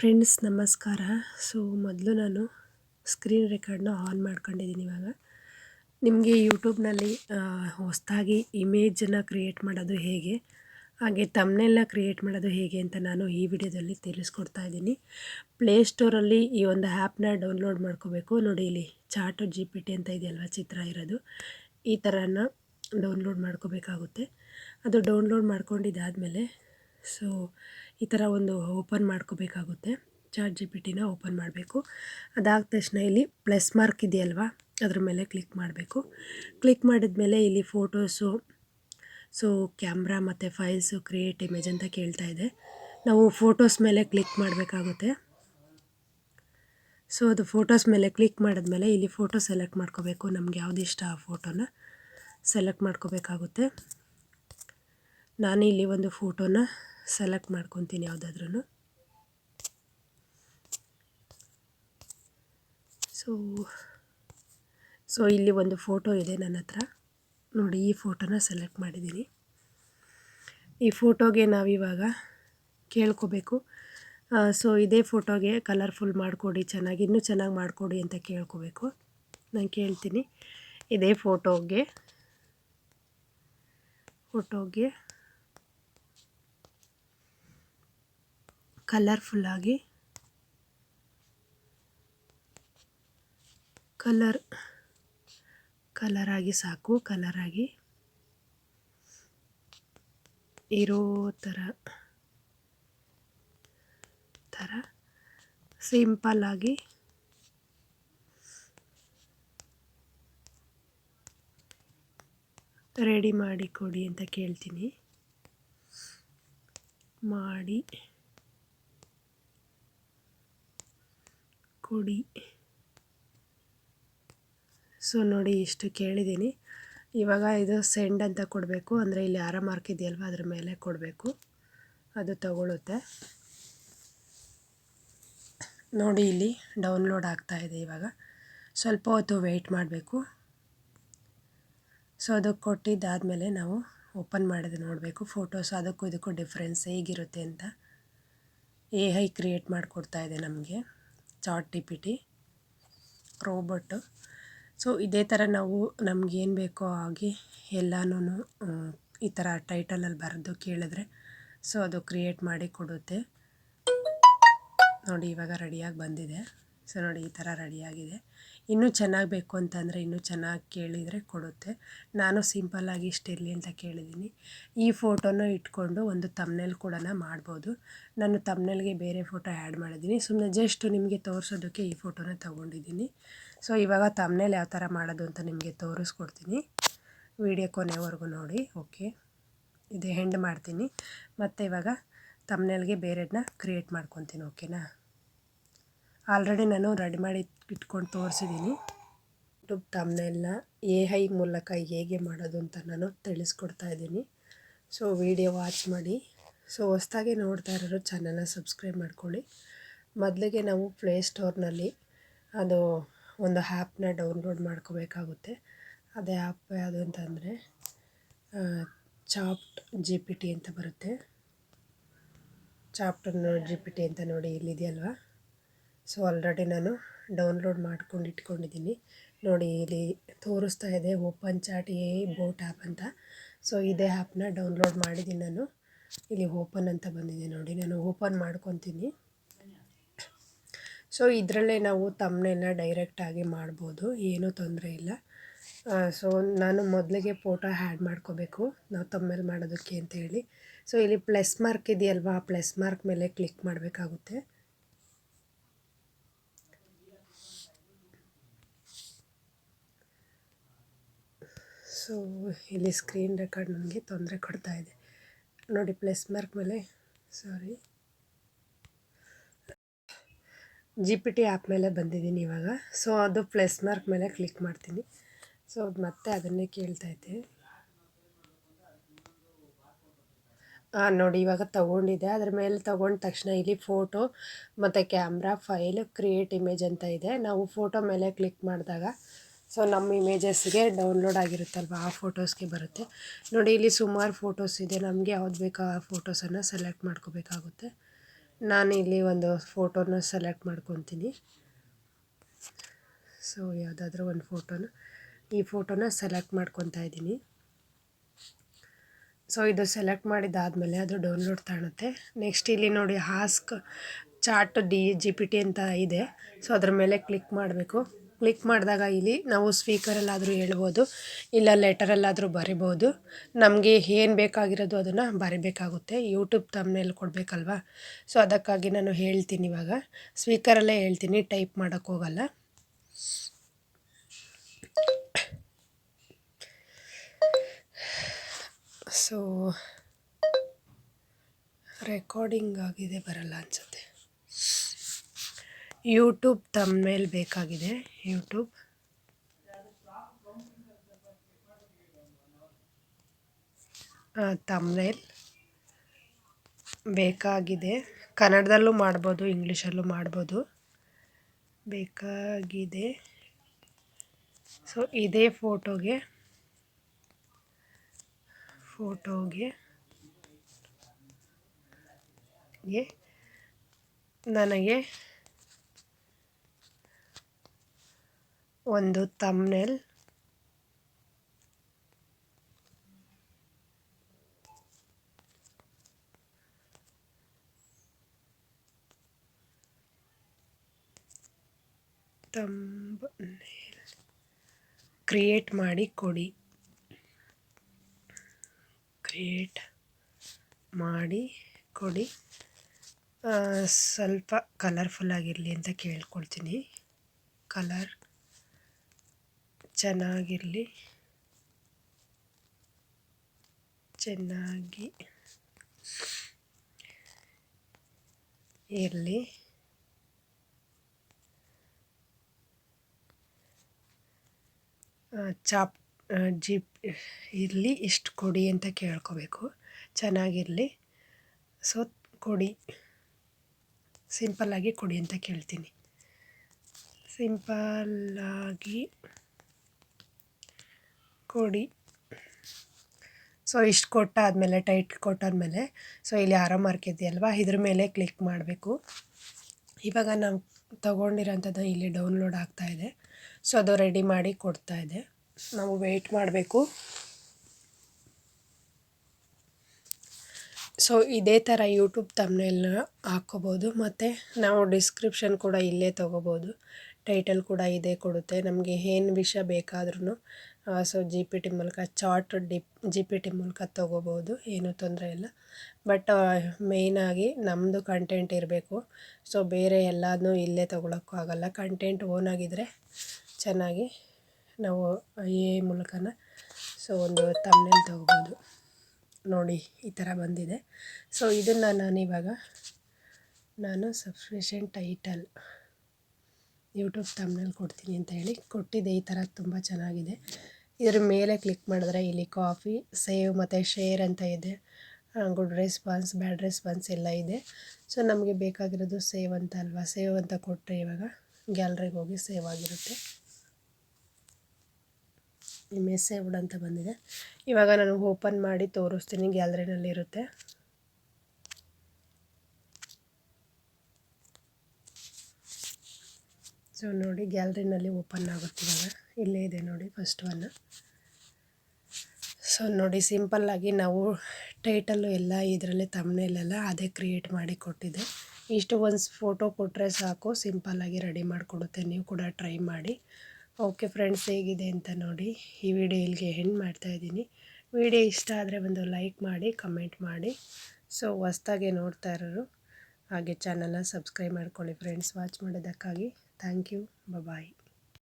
Friends ನಮಸ್ಕಾರ. So ಮೊದಲು ನಾನು ಸ್ಕ್ರೀನ್ ರೆಕಾರ್ಡ್ನ ಆನ್ ಮಾಡ್ಕೊಂಡಿದ್ದೀನಿ ಇವಾಗ. ನಿಮಗೆ ಯೂಟ್ಯೂಬ್ನಲ್ಲಿ ಹೊಸದಾಗಿ ಇಮೇಜನ್ನು ಕ್ರಿಯೇಟ್ ಮಾಡೋದು ಹೇಗೆ, ಹಾಗೆ ತಮ್ಮನೆಲ್ಲ ಕ್ರಿಯೇಟ್ ಮಾಡೋದು ಹೇಗೆ ಅಂತ ನಾನು ಈ ವಿಡಿಯೋದಲ್ಲಿ ತಿಳಿಸ್ಕೊಡ್ತಾ ಇದ್ದೀನಿ. ಪ್ಲೇಸ್ಟೋರಲ್ಲಿ ಈ ಒಂದು ಆ್ಯಪ್ನ ಡೌನ್ಲೋಡ್ ಮಾಡ್ಕೋಬೇಕು. ನೋಡಿ, ಇಲ್ಲಿ ಚಾಟು ಜಿ ಪಿ ಟಿ ಅಂತ ಇದೆಯಲ್ವ, ಚಿತ್ರ ಇರೋದು. ಈ ಥರನ ಡೌನ್ಲೋಡ್ ಮಾಡ್ಕೋಬೇಕಾಗುತ್ತೆ. ಅದು ಡೌನ್ಲೋಡ್ ಮಾಡ್ಕೊಂಡಿದ್ದಾದಮೇಲೆ ಸೊ ಈ ಥರ ಒಂದು ಓಪನ್ ಮಾಡ್ಕೋಬೇಕಾಗುತ್ತೆ. ಚಾಟ್ ಜಿ ಪಿ ಟಿನ ಓಪನ್ ಮಾಡಬೇಕು. ಅದಾದ ತಕ್ಷಣ ಇಲ್ಲಿ ಪ್ಲಸ್ ಮಾರ್ಕ್ ಇದೆಯಲ್ವಾ? ಅದ್ರ ಮೇಲೆ ಕ್ಲಿಕ್ ಮಾಡಬೇಕು. ಕ್ಲಿಕ್ ಮಾಡಿದ್ಮೇಲೆ ಇಲ್ಲಿ ಫೋಟೋಸು, ಸೊ ಕ್ಯಾಮ್ರಾ ಮತ್ತು ಫೈಲ್ಸು, ಕ್ರಿಯೇಟ್ ಇಮೇಜ್ ಅಂತ ಕೇಳ್ತಾ ಇದೆ. ನಾವು ಫೋಟೋಸ್ ಮೇಲೆ ಕ್ಲಿಕ್ ಮಾಡಬೇಕಾಗುತ್ತೆ. ಸೊ ಅದು ಫೋಟೋಸ್ ಮೇಲೆ ಕ್ಲಿಕ್ ಮಾಡಿದ್ಮೇಲೆ ಇಲ್ಲಿ ಫೋಟೋ ಸೆಲೆಕ್ಟ್ ಮಾಡ್ಕೋಬೇಕು. ನಮ್ಗೆ ಯಾವ್ದು ಇಷ್ಟ ಆ ಫೋಟೋನ ಸೆಲೆಕ್ಟ್ ಮಾಡ್ಕೋಬೇಕಾಗುತ್ತೆ. ನಾನು ಇಲ್ಲಿ ಒಂದು ಫೋಟೋನ ಸೆಲೆಕ್ಟ್ ಮಾಡ್ಕೊತೀನಿ ಯಾವುದಾದ್ರೂ ಸೊ ಸೊ ಇಲ್ಲಿ ಒಂದು ಫೋಟೋ ಇದೆ ನನ್ನ ಹತ್ರ. ನೋಡಿ, ಈ ಫೋಟೋನ ಸೆಲೆಕ್ಟ್ ಮಾಡಿದ್ದೀನಿ. ಈ ಫೋಟೋಗೆ ನಾವಿವಾಗ ಕೇಳ್ಕೋಬೇಕು. ಸೊ ಇದೇ ಫೋಟೋಗೆ ಕಲರ್ಫುಲ್ ಮಾಡಿಕೊಡಿ, ಚೆನ್ನಾಗಿ, ಇನ್ನೂ ಚೆನ್ನಾಗಿ ಮಾಡಿಕೊಡಿ ಅಂತ ಕೇಳ್ಕೋಬೇಕು. ನಾನು ಕೇಳ್ತೀನಿ. ಇದೇ ಫೋಟೋಗೆ ಫೋಟೋಗೆ ಕಲರ್ಫುಲ್ಲಾಗಿ ಕಲರ್ ಕಲರಾಗಿ ಸಾಕು ಕಲರಾಗಿ ಇರೋ ಥರ ಥರ ಸಿಂಪಲ್ಲಾಗಿ ರೆಡಿ ಮಾಡಿ ಕೊಡಿ ಅಂತ ಕೇಳ್ತೀನಿ. ಮಾಡಿ. ಕೊಡಿ. ಸೊ ನೋಡಿ ಇಷ್ಟು ಕೇಳಿದ್ದೀನಿ ಇವಾಗ ಇದು ಸೆಂಡ್ ಅಂತ ಕೊಡಬೇಕು. ಅಂದರೆ ಇಲ್ಲಿ ಆರ ಮಾರ್ಕ್ ಇದೆಯಲ್ವ? ಅದ್ರ ಮೇಲೆ ಕೊಡಬೇಕು. ಅದು ತಗೊಳುತ್ತೆ. ನೋಡಿ ಇಲ್ಲಿ ಡೌನ್ಲೋಡ್ ಆಗ್ತಾ ಇದೆ ಇವಾಗ. ಸ್ವಲ್ಪ ಹೊತ್ತು ವೆಯ್ಟ್ ಮಾಡಬೇಕು. ಸೊ ಅದು ಕೊಟ್ಟಿದ್ದಾದಮೇಲೆ ನಾವು ಓಪನ್ ಮಾಡಿದೆ ನೋಡಬೇಕು. ಫೋಟೋಸ್ ಅದಕ್ಕೂ ಇದಕ್ಕೂ ಡಿಫ್ರೆನ್ಸ್ ಹೇಗಿರುತ್ತೆ ಅಂತ ಎ ಐ ಕ್ರಿಯೇಟ್ ಮಾಡಿಕೊಡ್ತಾ ಇದೆ ನಮಗೆ. Chat T P T robot so, ಇದೇ ಥರ ನಾವು ನಮಗೇನು ಬೇಕೋ ಹಾಗೆ ಎಲ್ಲನೂ ಈ ಥರ ಟೈಟಲಲ್ಲಿ ಬರೆದು ಕೇಳಿದ್ರೆ, ಸೊ, ಅದು ಕ್ರಿಯೇಟ್ ಮಾಡಿ ಕೊಡುತ್ತೆ. ನೋಡಿ, ಇವಾಗ ರೆಡಿಯಾಗಿ ಬಂದಿದೆ. ಸೊ, ನೋಡಿ, ಈ ಥರ ರೆಡಿಯಾಗಿದೆ. ಇನ್ನೂ ಚೆನ್ನಾಗಿ ಬೇಕು ಅಂತಂದರೆ ಇನ್ನೂ ಚೆನ್ನಾಗಿ ಕೇಳಿದರೆ ಕೊಡುತ್ತೆ. ನಾನು ಸಿಂಪಲ್ಲಾಗಿ ಇಷ್ಟಿರಲಿ ಅಂತ ಕೇಳಿದ್ದೀನಿ ಈ ಫೋಟೋನ ಇಟ್ಕೊಂಡು ಒಂದು ತಮ್ನೆಲ್ ಕೂಡ ಮಾಡ್ಬೋದು. ನಾನು ತಮ್ನೆಲ್ಗೆ ಬೇರೆ ಫೋಟೋ ಆ್ಯಡ್ ಮಾಡಿದ್ದೀನಿ ಸುಮ್ಮನೆ ಜಸ್ಟ್ ನಿಮಗೆ ತೋರಿಸೋದಕ್ಕೆ ಈ ಫೋಟೋನ ತೊಗೊಂಡಿದ್ದೀನಿ ಸೊ ಇವಾಗ ತಮ್ನೆಲ್ ಯಾವ ಥರ ಮಾಡೋದು ಅಂತ ನಿಮಗೆ ತೋರಿಸ್ಕೊಡ್ತೀನಿ. ವಿಡಿಯೋ ಕೊನೆವರೆಗೂ ನೋಡಿ ಓಕೆ ಇದು ಹೆಂಡ್ ಮಾಡ್ತೀನಿ. ಮತ್ತು ಇವಾಗ ತಮ್ನೆಲ್ಗೆ ಬೇರೆದನ್ನ ಕ್ರಿಯೇಟ್ ಮಾಡ್ಕೊತೀನಿ ಓಕೆನಾ ಆಲ್ರೆಡಿ ನಾನು ರೆಡಿ ಮಾಡಿ ಇಟ್ಕೊಂಡು ತೋರಿಸಿದ್ದೀನಿ. ಯೂಟ್ಯೂಬ್ ತಮ್ಮನೆಲ್ಲ ಎ ಐ ಮೂಲಕ ಹೇಗೆ ಮಾಡೋದು ಅಂತ ನಾನು ತಿಳಿಸ್ಕೊಡ್ತಾ ಇದ್ದೀನಿ. ಸೊ ವಿಡಿಯೋ ವಾಚ್ ಮಾಡಿ. ಸೊ ಹೊಸ್ದಾಗಿ ನೋಡ್ತಾ ಇರೋರು ಚಾನಲ್ನ ಸಬ್ಸ್ಕ್ರೈಬ್ ಮಾಡ್ಕೊಳ್ಳಿ. ಮೊದಲಿಗೆ ನಾವು ಪ್ಲೇಸ್ಟೋರ್ನಲ್ಲಿ ಅದು ಒಂದು ಆ್ಯಪ್ನ ಡೌನ್ಲೋಡ್ ಮಾಡ್ಕೋಬೇಕಾಗುತ್ತೆ. ಅದೇ ಆ್ಯಪ್ ಯಾವುದು ಅಂತಂದರೆ ಚಾಪ್ಟ್ ಜಿ ಪಿ ಟಿ ಅಂತ ಬರುತ್ತೆ. ಚಾಪ್ಟರ್ ಜಿ ಪಿ ಟಿ ಅಂತ ನೋಡಿ ಇಲ್ಲಿದೆಯಲ್ವಾ? ಸೊ ಆಲ್ರೆಡಿ ನಾನು ಡೌನ್ಲೋಡ್ ಮಾಡ್ಕೊಂಡು ಇಟ್ಕೊಂಡಿದ್ದೀನಿ. ನೋಡಿ, ಇಲ್ಲಿ ತೋರಿಸ್ತಾ ಇದೆ open chat A bot app ಅಂತ. ಸೊ ಇದೇ ಆ್ಯಪ್ನ ಡೌನ್ಲೋಡ್ ಮಾಡಿದ್ದೀನಿ ನಾನು. ಇಲ್ಲಿ ಓಪನ್ ಅಂತ ಬಂದಿದೆ ನೋಡಿ, ನಾನು ಓಪನ್ ಮಾಡ್ಕೊತೀನಿ. ಸೊ ಇದರಲ್ಲೇ ನಾವು ತಮ್ಮನೆಲ್ಲ ಡೈರೆಕ್ಟಾಗಿ ಮಾಡ್ಬೋದು, ಏನೂ ತೊಂದರೆ ಇಲ್ಲ. ಸೊ ನಾನು ಮೊದಲಿಗೆ ಫೋಟೋ ಆ್ಯಡ್ ಮಾಡ್ಕೋಬೇಕು, ನಾವು ತಮ್ಮೇಲೆ ಮಾಡೋದಕ್ಕೆ ಅಂತ ಹೇಳಿ ಸೊ ಇಲ್ಲಿ ಪ್ಲಸ್ ಮಾರ್ಕ್ ಇದೆಯಲ್ವಾ, ಆ ಪ್ಲಸ್ ಮಾರ್ಕ್ ಮೇಲೆ ಕ್ಲಿಕ್ ಮಾಡಬೇಕಾಗುತ್ತೆ. ಸೊ ಇಲ್ಲಿ ಸ್ಕ್ರೀನ್ ರೆಕಾರ್ಡ್ ನನಗೆ ತೊಂದರೆ ಕೊಡ್ತಾ ಇದೆ. ನೋಡಿ ಪ್ಲಸ್ ಮಾರ್ಕ್ ಮೇಲೆ. Sorry G P T app ಮೇಲೆ ಬಂದಿದ್ದೀನಿ ಇವಾಗ. ಸೊ ಅದು ಪ್ಲಸ್ ಮಾರ್ಕ್ ಮೇಲೆ ಕ್ಲಿಕ್ ಮಾಡ್ತೀನಿ. ಸೊ ಅದು ಮತ್ತೆ ಅದನ್ನೇ ಕೇಳ್ತಾ ಇದ್ದೆ. ಹಾಂ ನೋಡಿ ಇವಾಗ ತೊಗೊಂಡಿದೆ ಅದ್ರ ಮೇಲೆ ತೊಗೊಂಡ ತಕ್ಷಣ ಇಲ್ಲಿ ಫೋಟೋ ಮತ್ತು ಕ್ಯಾಮ್ರಾ ಫೈಲ್ ಕ್ರಿಯೇಟ್ ಇಮೇಜ್ ಅಂತ ಇದೆ. ನಾವು ಫೋಟೋ ಮೇಲೆ ಕ್ಲಿಕ್ ಮಾಡಿದಾಗ ಸೊ ನಮ್ಮ ಇಮೇಜಸ್ಗೆ ಡೌನ್ಲೋಡ್ ಆಗಿರುತ್ತಲ್ವ, ಆ ಫೋಟೋಸ್ಗೆ ಬರುತ್ತೆ. ನೋಡಿ, ಇಲ್ಲಿ ಸುಮಾರು ಫೋಟೋಸ್ ಇದೆ. ನಮಗೆ ಯಾವ್ದು ಬೇಕೋ ಆ ಫೋಟೋಸನ್ನು ಸೆಲೆಕ್ಟ್ ಮಾಡ್ಕೋಬೇಕಾಗುತ್ತೆ. ನಾನು ಇಲ್ಲಿ ಒಂದು ಫೋಟೋನ ಸೆಲೆಕ್ಟ್ ಮಾಡ್ಕೊತೀನಿ. ಸೊ, ಯಾವುದಾದ್ರೂ ಒಂದು ಫೋಟೋನ, ಈ ಫೋಟೋನ ಸೆಲೆಕ್ಟ್ ಮಾಡ್ಕೊತಾ ಇದ್ದೀನಿ. ಸೊ, ಇದು ಸೆಲೆಕ್ಟ್ ಮಾಡಿದ್ದಾದಮೇಲೆ ಅದು ಡೌನ್ಲೋಡ್ ತಾಣುತ್ತೆ. ನೆಕ್ಸ್ಟ್ ಇಲ್ಲಿ ನೋಡಿ, ask chat D G P T ಅಂತ ಇದೆ. ಸೊ, ಅದ್ರ ಮೇಲೆ ಕ್ಲಿಕ್ ಮಾಡಬೇಕು. ಕ್ಲಿಕ್ ಮಾಡಿದಾಗ ಇಲ್ಲಿ ನಾವು ಸ್ಪೀಕರಲ್ಲಾದರೂ ಹೇಳ್ಬೋದು, ಇಲ್ಲ ಲೆಟರಲ್ಲಾದರೂ ಬರಿಬೋದು. ನಮಗೆ ಏನು ಬೇಕಾಗಿರೋದು ಅದನ್ನು ಬರಿಬೇಕಾಗುತ್ತೆ. ಯೂಟ್ಯೂಬ್ ತಮ್ಮನೇಲಿ ಕೊಡಬೇಕಲ್ವ? ಸೊ ಅದಕ್ಕಾಗಿ ನಾನು ಹೇಳ್ತೀನಿ ಇವಾಗ. ಸ್ಪೀಕರಲ್ಲೇ ಹೇಳ್ತೀನಿ, ಟೈಪ್ ಮಾಡೋಕ್ಕೋಗಲ್ಲ ಸೊ ರೆಕಾರ್ಡಿಂಗ್ ಆಗಿದೆ ಬರಲ್ಲ ಅನಿಸುತ್ತೆ. ಯೂಟ್ಯೂಬ್ ತಮ್ಮೇಲ್ ಬೇಕಾಗಿದೆ, ಯೂಟ್ಯೂಬ್. ತಮ್ಮೇಲ್ ಬೇಕಾಗಿದೆ. ಕನ್ನಡದಲ್ಲೂ ಮಾಡ್ಬೋದು, ಇಂಗ್ಲೀಷಲ್ಲೂ ಮಾಡ್ಬೋದು. ಬೇಕಾಗಿದೆ. ಸೊ, ಇದೇ ಫೋಟೋಗೆ ಫೋಟೋಗೆ ನನಗೆ ಒಂದು ತಮ್ನೆಲ್ ತಂಬ್ನೇಲ್ ಕ್ರಿಯೇಟ್ ಮಾಡಿ ಕೊಡಿ. ಕ್ರಿಯೇಟ್ ಮಾಡಿ ಕೊಡಿ. ಸ್ವಲ್ಪ ಕಲರ್ಫುಲ್ಲಾಗಿರಲಿ ಅಂತ ಕೇಳ್ಕೊಳ್ತೀನಿ. ಕಲರ್ ಚೆನ್ನಾಗಿರಲಿ. ಚೆನ್ನಾಗಿ ಇರಲಿ. ಚಾಪ್ ಜಿಪ್ ಇರಲಿ, ಇಷ್ಟು ಕೊಡಿ ಅಂತ ಕೇಳ್ಕೋಬೇಕು. ಚೆನ್ನಾಗಿರಲಿ. ಸೊ ಕೊಡಿ. ಸಿಂಪಲ್ಲಾಗಿ ಕೊಡಿ ಅಂತ ಕೇಳ್ತೀನಿ. ಸಿಂಪಲ್ಲಾಗಿ ಕೊಡಿ. ಸೊ ಇಷ್ಟು ಕೊಟ್ಟಾದಮೇಲೆ ಟೈಟ್ ಕೊಟ್ಟಾದಮೇಲೆ ಸೊ ಇಲ್ಲಿ ಆರಾಮ್ ಮಾರ್ಕ್ ಇದೆಯಲ್ವಾ? ಇದ್ರ ಮೇಲೆ ಕ್ಲಿಕ್ ಮಾಡಬೇಕು. ಇವಾಗ ನಾವು ತೊಗೊಂಡಿರೋಂಥದ್ದು ಇಲ್ಲಿ ಡೌನ್ಲೋಡ್ ಆಗ್ತಾ ಇದೆ. ಸೊ ಅದು ರೆಡಿ ಮಾಡಿ ಕೊಡ್ತಾ ಇದೆ. ನಾವು ವೆಯ್ಟ್ ಮಾಡಬೇಕು. ಸೊ ಇದೇ ಥರ ಯೂಟ್ಯೂಬ್ ತಮ್ಮನೆಲ್ಲ ಹಾಕ್ಕೋಬೋದು ಮತ್ತು ನಾವು ಡಿಸ್ಕ್ರಿಪ್ಷನ್ ಕೂಡ ಇಲ್ಲೇ ತೊಗೋಬೋದು. ಟೈಟಲ್ ಕೂಡ ಇದೇ ಕೊಡುತ್ತೆ. ನಮಗೆ ಏನು ವಿಷಯ ಬೇಕಾದ್ರೂ ಸೊ ಜಿ ಪಿ ಟಿ ಮೂಲಕ chart dip G P T ಮೂಲಕ ತೊಗೋಬೋದು, ಏನೂ ತೊಂದರೆ ಇಲ್ಲ. ಬಟ್ ಮೇಯ್ನಾಗಿ ನಮ್ಮದು ಕಂಟೆಂಟ್ ಇರಬೇಕು. ಸೊ ಬೇರೆ ಎಲ್ಲದನ್ನೂ ಇಲ್ಲೇ ತೊಗೊಳಕ್ಕೂ ಆಗೋಲ್ಲ. ಕಂಟೆಂಟ್ ಓನಾಗಿದ್ದರೆ ಚೆನ್ನಾಗಿ ನಾವು ಎ ಮೂಲಕನ ಸೊ ಒಂದು ತಮ್ಮನೇಲಿ ತೊಗೋಬೋದು. ನೋಡಿ, ಈ ಥರ ಬಂದಿದೆ. ಸೊ ಇದನ್ನು ನಾನು ಇವಾಗ ನಾನು ಸಬ್ಸ್ಕ್ರಿಪ್ಷನ್ ಟೈಟಲ್ ಯೂಟ್ಯೂಬ್ ತಮ್ಮನೇಲಿ ಕೊಡ್ತೀನಿ ಅಂತ ಹೇಳಿ ಕೊಟ್ಟಿದ್ದೆ ಈ ಥರ ತುಂಬ ಚೆನ್ನಾಗಿದೆ. ಇದರ ಮೇಲೆ ಕ್ಲಿಕ್ ಮಾಡಿದ್ರೆ ಇಲ್ಲಿ ಕಾಫಿ ಸೇವ್ ಮತ್ತು ಶೇರ್ ಅಂತ ಇದೆ. ಗುಡ್ ರೆಸ್ಪಾನ್ಸ್ ಬ್ಯಾಡ್ ರೆಸ್ಪಾನ್ಸ್ ಎಲ್ಲ ಇದೆ. ಸೊ ನಮಗೆ ಬೇಕಾಗಿರೋದು ಸೇವ್ ಅಂತ ಅಲ್ವಾ? ಸೇವ್ ಅಂತ ಕೊಟ್ಟರೆ ಇವಾಗ ಗ್ಯಾಲ್ರಿಗೆ ಹೋಗಿ ಸೇವ್ ಆಗಿರುತ್ತೆ. ಮೆಸೇವ್ಡ್ ಅಂತ ಬಂದಿದೆ. ಇವಾಗ ನಾನು ಓಪನ್ ಮಾಡಿ ತೋರಿಸ್ತೀನಿ ಗ್ಯಾಲರಿನಲ್ಲಿ ಸೊ ನೋಡಿ ಗ್ಯಾಲ್ರಿನಲ್ಲಿ ಓಪನ್ ಆಗುತ್ತಿವಾಗ ಇಲ್ಲೇ ಇದೆ ನೋಡಿ ಫಸ್ಟ್ ಒನ್ ಸೊ ನೋಡಿ ಸಿಂಪಲ್ಲಾಗಿ ನಾವು ಟೈಟಲ್ಲು ಎಲ್ಲ ಇದರಲ್ಲಿ ತಮ್ಮನೇಲೆಲ್ಲ ಅದೇ ಕ್ರಿಯೇಟ್ ಮಾಡಿ ಕೊಟ್ಟಿದೆ ಇಷ್ಟು ಒಂದು ಫೋಟೋ ಕೊಟ್ಟರೆ ಸಾಕು ಸಿಂಪಲ್ಲಾಗಿ ರೆಡಿ ಮಾಡಿಕೊಡುತ್ತೆ. ನೀವು ಕೂಡ ಟ್ರೈ ಮಾಡಿ. ಓಕೆ ಫ್ರೆಂಡ್ಸ್ ಹೇಗಿದೆ ಅಂತ ನೋಡಿ ಈ ವಿಡಿಯೋ ಇಲ್ಲಿಗೆ ಹೆಣ್ಣು ಮಾಡ್ತಾಯಿದ್ದೀನಿ ವಿಡಿಯೋ ಇಷ್ಟ ಆದರೆ ಒಂದು ಲೈಕ್ ಮಾಡಿ ಕಮೆಂಟ್ ಮಾಡಿ. ಸೊ ಹೊಸ್ದಾಗೆ ನೋಡ್ತಾ ಇರೋರು, ಹಾಗೆ ಚಾನಲ್ನ ಸಬ್ಸ್ಕ್ರೈಬ್ ಮಾಡ್ಕೊಳ್ಳಿ ಫ್ರೆಂಡ್ಸ್ ವಾಚ್ ಮಾಡೋದಕ್ಕಾಗಿ. താങ്ക് യു ബ ബായ്